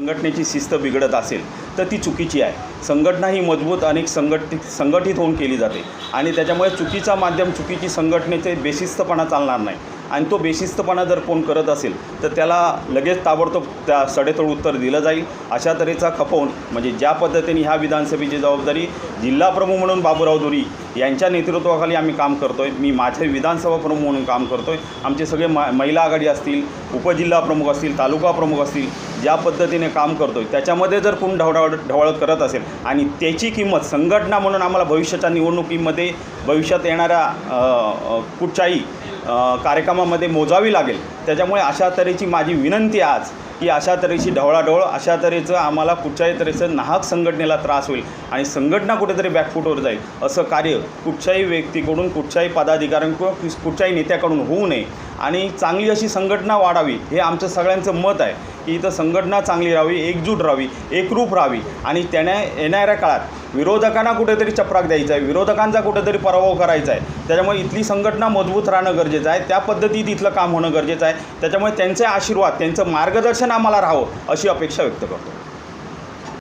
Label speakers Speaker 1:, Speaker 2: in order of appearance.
Speaker 1: संघटनेची शिस्त बिघडत असेल तर ती चुकीची आहे. संघटना ही मजबूत अनेक संघटित संघटित होऊन केली जाते. आणि त्याच्यामुळे चुकीचा माध्यम चुकीची संघटनेचे बेशिस्तपणा चालणार नाही. आणि तो बेशिस्तपणा जर कोण करत असेल तर त्याला लगेच ताबडतोब त्या सडेतोड उत्तर दिलं जाईल. अशा तऱ्हेचा खपवून म्हणजे ज्या पद्धतीने ह्या विधानसभेची जबाबदारी जिल्हाप्रमुख म्हणून बाबूराव धुरी यांच्या नेतृत्वाखाली आम्ही काम करतो आहे मी माझे विधानसभा प्रमुख म्हणून काम करतो आहे आमचे सगळे म महिला आघाडी असतील उपजिल्हा प्रमुख असतील तालुका प्रमुख असतील ज्या पद्धतीने काम करतो आहे त्याच्यामध्ये जर कोण ढवढावळ ढवळत करत असेल आणि त्याची किंमत संघटना म्हणून आम्हाला भविष्याच्या निवडणुकीमध्ये भविष्यात येणाऱ्या कुठच्याही कार्यक्रमामध्ये मोजावी लागेल. त्याच्यामुळे अशा तऱ्हेची माझी विनंती आज. की अशा तऱ्हेची ढवळाढवळ अशा तऱ्हेचं आम्हाला कुठच्याही तऱ्हेचं नाहक संघटनेला त्रास होईल आणि संघटना कुठेतरी बॅकफुटवर जाईल. असं कार्य कुठच्याही व्यक्तीकडून कुठच्याही पदाधिकाऱ्यांकडून किंवा कुठच्याही नेत्याकडून होऊ नये. आणि चांगली अशी संघटना वाढावी हे आमचं सगळ्यांचं मत आहे. की इथं संघटना चांगली राहावी एकजूट राहावी एकरूप राहावी. आणि त्याने येणाऱ्या काळात विरोधकांना कुठेतरी चपराक द्यायचा आहे. विरोधकांचा कुठेतरी पराभव करायचा आहे. त्याच्यामुळे इथली संघटना मजबूत राहणं गरजेचं आहे. त्या पद्धतीत इथलं काम होणं गरजेचं आहे. त्याच्यामुळे त्यांचे आशीर्वाद त्यांचं मार्गदर्शन आम्हाला राहावं अशी अपेक्षा व्यक्त करतो.